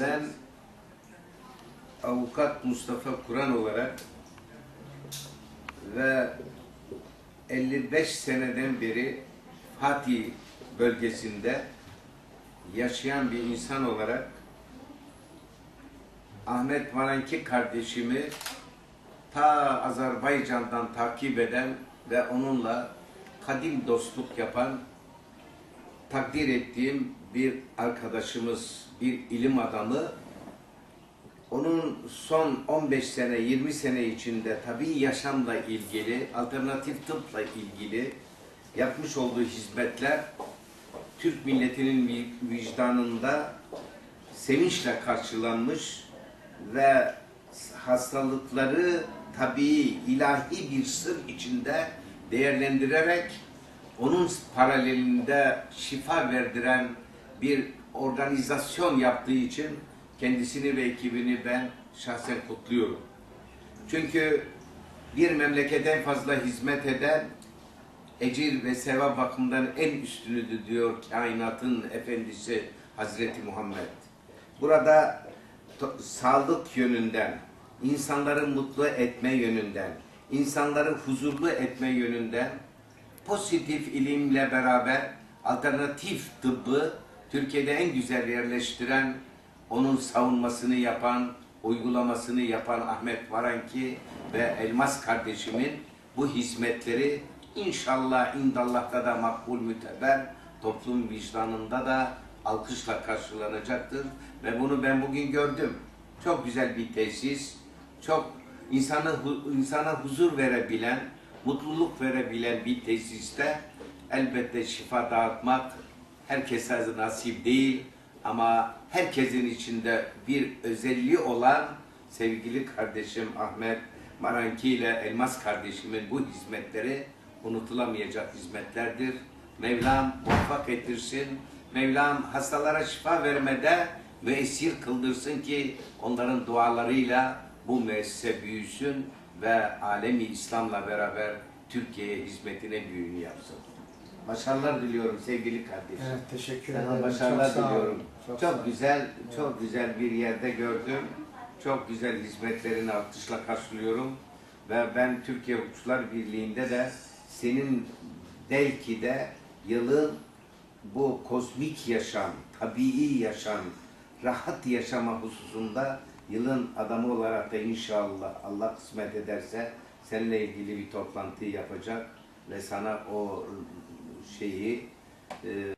Ben avukat Mustafa Kur'an olarak ve 55 seneden beri Fatih bölgesinde yaşayan bir insan olarak Ahmet Varanki kardeşimi ta Azerbaycan'dan takip eden ve onunla kadim dostluk yapan takdir ettiğim bir arkadaşımız, bir ilim adamı. Onun son 15 sene, 20 sene içinde tabii yaşamla ilgili, alternatif tıpla ilgili yapmış olduğu hizmetler Türk milletinin vi- vicdanında sevinçle karşılanmış ve hastalıkları tabii ilahi bir sır içinde değerlendirerek onun paralelinde şifa verdiren bir organizasyon yaptığı için kendisini ve ekibini ben şahsen kutluyorum. Çünkü bir memlekete en fazla hizmet eden ecir ve sevap bakımından en üstünüdür diyor kainatın efendisi Hazreti Muhammed. Burada sağlık yönünden, insanları mutlu etme yönünden, insanları huzurlu etme yönünden pozitif ilimle beraber alternatif tıbbı Türkiye'de en güzel yerleştiren, onun savunmasını yapan, uygulamasını yapan Ahmet Varanki ve Elmas kardeşimin bu hizmetleri inşallah indallah'ta da makbul müteber, toplum vicdanında da alkışla karşılanacaktır. Ve bunu ben bugün gördüm. Çok güzel bir tesis, çok insanı insana huzur verebilen, mutluluk verebilen bir tesiste elbette şifa dağıtmak herkese nasip değil ama herkesin içinde bir özelliği olan sevgili kardeşim Ahmet Maranki ile Elmas kardeşimin bu hizmetleri unutulamayacak hizmetlerdir. Mevlam muvaffak ettirsin. Mevlam hastalara şifa vermede müessir kıldırsın ki onların dualarıyla bu müessese büyüsün ve alemi İslam'la beraber Türkiye'ye hizmetine büyüğünü yapsın. Başarılar diliyorum sevgili kardeşim. Evet, teşekkür Sana ederim. başarılar Çok diliyorum. Çok Çok, güzel, çok güzel bir yerde gördüm. Çok güzel hizmetlerini alkışla karşılıyorum. Ve ben Türkiye Hukukçular Birliği'nde de senin belki de yılın bu kozmik yaşam, tabii yaşam, rahat yaşama hususunda yılın adamı olarak da inşallah Allah kısmet ederse seninle ilgili bir toplantı yapacak ve sana o şeyi e,